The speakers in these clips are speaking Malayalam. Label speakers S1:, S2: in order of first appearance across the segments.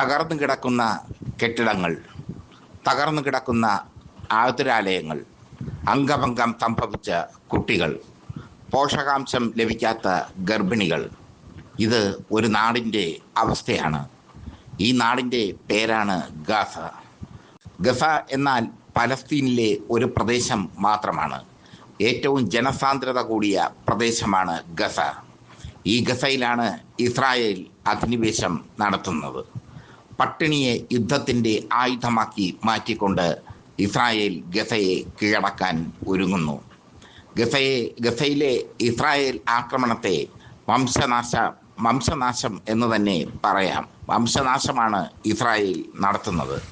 S1: തകർന്നു കിടക്കുന്ന കെട്ടിടങ്ങൾ തകർന്നു കിടക്കുന്ന ആതുരാലയങ്ങൾ അംഗഭംഗം സംഭവിച്ച കുട്ടികൾ പോഷകാംശം ലഭിക്കാത്ത ഗർഭിണികൾ. ഇത് ഒരു നാടിന്റെ അവസ്ഥയാണ്. ഈ നാടിന്റെ പേരാണ് ഗസ. ഗസ എന്നാൽ പലസ്തീനിലെ ഒരു പ്രദേശം മാത്രമാണ്. ഏറ്റവും ജനസാന്ദ്രത കൂടിയ പ്രദേശമാണ് ഗസ. ഈ ഗസയിലാണ് ഇസ്രായേൽ അധിനിവേശം നടത്തുന്നത്. പട്ടിണിയെ യുദ്ധത്തിന്റെ ആയുധമാക്കി മാറ്റിക്കൊണ്ട് ഇസ്രായേൽ ഗസയെ കീഴടക്കാൻ ഒരുങ്ങുന്നു. ഗസയെ ഗസയിലെ ഇസ്രായേൽ ആക്രമണത്തെ വംശനാശ വംശനാശം എന്ന് തന്നെ പറയാം. വംശനാശമാണ് ഇസ്രായേൽ നടത്തുന്നത്.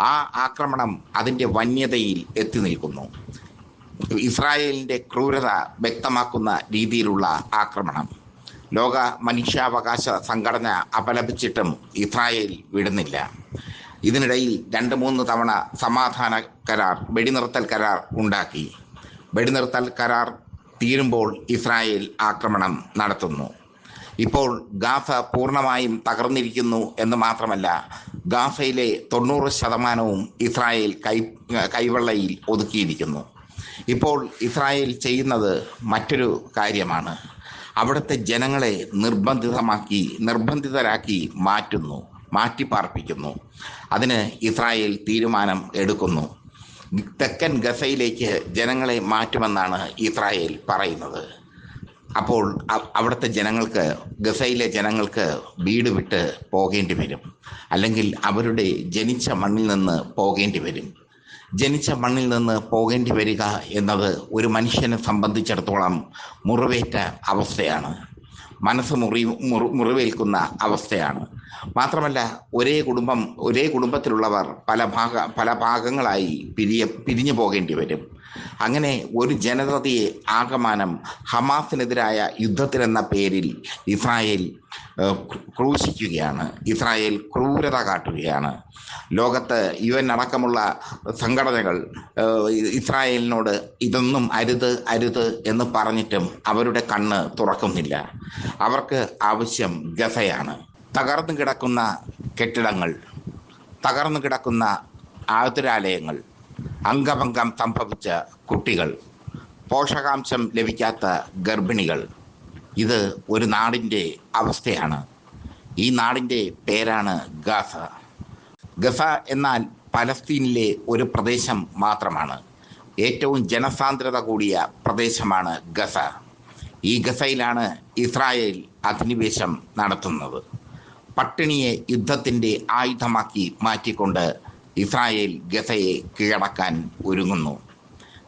S1: ആ ആക്രമണം അതിന്റെ വന്യതയിൽ എത്തി നിൽക്കുന്നു. ഇസ്രായേലിന്റെ ക്രൂരത വ്യക്തമാക്കുന്ന രീതിയിലുള്ള ആക്രമണം. ലോക മനുഷ്യാവകാശ സംഘടന അപലപിച്ചിട്ടും ഇസ്രായേൽ വിടുന്നില്ല. ഇതിനിടയിൽ രണ്ട് മൂന്ന് തവണ സമാധാന കരാർ വെടിനിർത്തൽ കരാർ ഉണ്ടാക്കി. വെടിനിർത്തൽ കരാർ തീരുമ്പോൾ ഇസ്രായേൽ ആക്രമണം നടത്തുന്നു. ഇപ്പോൾ ഗാസ പൂർണമായും തകർന്നിരിക്കുന്നു എന്ന് മാത്രമല്ല ഗാസയിലെ തൊണ്ണൂറ് ശതമാനവും ഇസ്രായേൽ കൈ കൈവെള്ളയിൽ ഒതുക്കിയിരിക്കുന്നു. ഇപ്പോൾ ഇസ്രായേൽ ചെയ്യുന്നത് മറ്റൊരു കാര്യമാണ്. അവിടുത്തെ ജനങ്ങളെ നിർബന്ധിതമാക്കി നിർബന്ധിതരാക്കി മാറ്റുന്നു മാറ്റിപ്പാർപ്പിക്കുന്നു. അതിന് ഇസ്രായേൽ തീരുമാനം എടുക്കുന്നു. തെക്കൻ ഗസയിലേക്ക് ജനങ്ങളെ മാറ്റുമെന്നാണ് ഇസ്രായേൽ പറയുന്നത്. അപ്പോൾ അവിടുത്തെ ജനങ്ങൾക്ക് ഗസയിലെ ജനങ്ങൾക്ക് വീട് വിട്ട് പോകേണ്ടി വരും. അല്ലെങ്കിൽ അവരുടെ ജനിച്ച മണ്ണിൽ നിന്ന് പോകേണ്ടി വരും. ജനിച്ച മണ്ണിൽ നിന്ന് പോകേണ്ടി വരിക എന്നത് ഒരു മനുഷ്യനെ സംബന്ധിച്ചിടത്തോളം മുറിവേറ്റ അവസ്ഥയാണ്. മനസ്സ് മുറി മുറി മുറിവേൽക്കുന്ന അവസ്ഥയാണ്. മാത്രമല്ല ഒരേ കുടുംബം ഒരേ കുടുംബത്തിലുള്ളവർ പല ഭാഗ പല ഭാഗങ്ങളായി പിരിയ പിരിഞ്ഞു പോകേണ്ടി വരും. അങ്ങനെ ഒരു ജനതയെ ആകമാനം ഹമാസിനെതിരായ യുദ്ധത്തിനെന്ന പേരിൽ ഇസ്രായേൽ ക്രൂശിക്കുകയാണ്. ഇസ്രായേൽ ക്രൂരത കാട്ടുകയാണ്. ലോകത്ത് യു എൻ അടക്കമുള്ള സംഘടനകൾ ഇസ്രായേലിനോട് ഇതൊന്നും അരുത് അരുത് എന്ന് പറഞ്ഞിട്ടും അവരുടെ കണ്ണ് തുറക്കുന്നില്ല. അവർക്ക് ആവശ്യം ഗസയാണ്. തകർന്നു കിടക്കുന്ന കെട്ടിടങ്ങൾ തകർന്നു കിടക്കുന്ന ആതുരാലയങ്ങൾ അംഗഭംഗം സംഭവിച്ച കുട്ടികൾ പോഷകാംശം ലഭിക്കാത്ത ഗർഭിണികൾ ഇത് ഒരു നാടിന്റെ അവസ്ഥയാണ്. ഈ നാടിന്റെ പേരാണ് ഗസ. ഗസ എന്നാൽ പലസ്തീനിലെ ഒരു പ്രദേശം മാത്രമാണ്. ഏറ്റവും ജനസാന്ദ്രത കൂടിയ പ്രദേശമാണ് ഗസ. ഈ ഗസയിലാണ് ഇസ്രായേൽ അധിനിവേശം നടത്തുന്നത്. പട്ടിണിയെ യുദ്ധത്തിന്റെ ആയുധമാക്കി മാറ്റിക്കൊണ്ട് ഇസ്രായേൽ ഗസയെ കീഴടക്കാൻ ഒരുങ്ങുന്നു.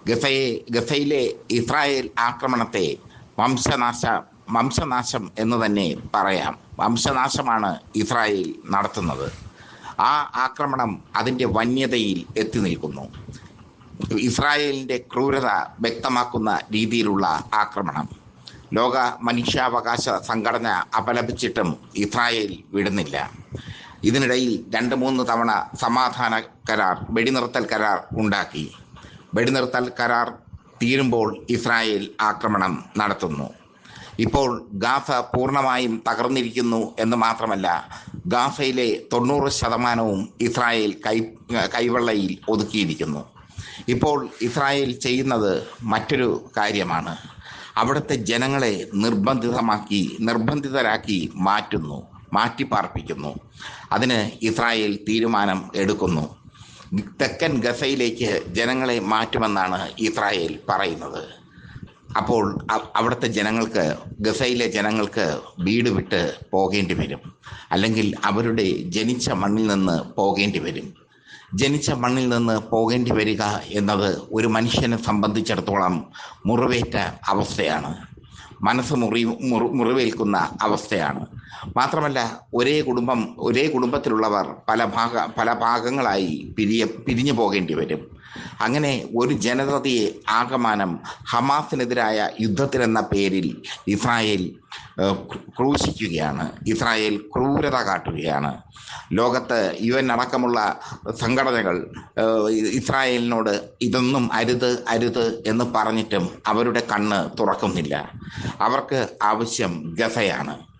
S1: ഗസയെ ഗസയിലെ ഇസ്രായേൽ ആക്രമണത്തെ വംശനാശ വംശനാശം എന്ന് തന്നെ പറയാം. വംശനാശമാണ് ഇസ്രായേൽ നടത്തുന്നത്. ആ ആക്രമണം അതിന്റെ വന്യതയിൽ എത്തി നിൽക്കുന്നു. ഇസ്രായേലിന്റെ ക്രൂരത വ്യക്തമാക്കുന്ന രീതിയിലുള്ള ആക്രമണം. ലോക മനുഷ്യാവകാശ സംഘടന അപലപിച്ചിട്ടും ഇസ്രായേൽ വിടുന്നില്ല. ഇതിനിടയിൽ രണ്ട് മൂന്ന് തവണ സമാധാന കരാർ വെടിനിർത്തൽ കരാർ ഉണ്ടാക്കി. വെടിനിർത്തൽ കരാർ തീരുമ്പോൾ ഇസ്രായേൽ ആക്രമണം നടത്തുന്നു. ഇപ്പോൾ ഗാസ പൂർണമായും തകർന്നിരിക്കുന്നു എന്ന് മാത്രമല്ല ഗാസയിലെ തൊണ്ണൂറ് ശതമാനവും ഇസ്രായേൽ കൈ കൈവെള്ളയിൽ ഒതുക്കിയിരിക്കുന്നു. ഇപ്പോൾ ഇസ്രായേൽ ചെയ്യുന്നത് മറ്റൊരു കാര്യമാണ്. അവിടുത്തെ ജനങ്ങളെ നിർബന്ധിതമാക്കി നിർബന്ധിതരാക്കി മാറ്റുന്നു മാറ്റിപ്പാർപ്പിക്കുന്നു. അതിന് ഇസ്രായേൽ തീരുമാനം എടുക്കുന്നു. തെക്കൻ ഗസയിലേക്ക് ജനങ്ങളെ മാറ്റുമെന്നാണ് ഇസ്രായേൽ പറയുന്നത്. അപ്പോൾ അവിടുത്തെ ജനങ്ങൾക്ക് ഗസയിലെ ജനങ്ങൾക്ക് വീട് വിട്ട് പോകേണ്ടി വരും. അല്ലെങ്കിൽ അവരുടെ ജനിച്ച മണ്ണിൽ നിന്ന് പോകേണ്ടി വരും. ജനിച്ച മണ്ണിൽ നിന്ന് പോകേണ്ടി വരിക എന്നത് ഒരു മനുഷ്യനെ സംബന്ധിച്ചിടത്തോളം മുറിവേറ്റ അവസ്ഥയാണ്. മനസ്സ് മുറി മുറി മുറിവേൽക്കുന്ന അവസ്ഥയാണ്. മാത്രമല്ല ഒരേ കുടുംബം ഒരേ കുടുംബത്തിലുള്ളവർ പല ഭാഗ പല ഭാഗങ്ങളായി പിരിയ പിരിഞ്ഞു പോകേണ്ടി വരും. അങ്ങനെ ഒരു ജനതയെ ആകമാനം ഹമാസിനെതിരായ യുദ്ധത്തിനെന്ന പേരിൽ ഇസ്രായേൽ ക്രൂശിക്കുകയാണ്. ഇസ്രായേൽ ക്രൂരത കാട്ടുകയാണ്. ലോകത്ത് യു എൻ അടക്കമുള്ള സംഘടനകൾ ഇസ്രായേലിനോട് ഇതൊന്നും അരുത് അരുത് എന്ന് പറഞ്ഞിട്ടും അവരുടെ കണ്ണ് തുറക്കുന്നില്ല. അവർക്ക് ആവശ്യം ഗസയാണ്.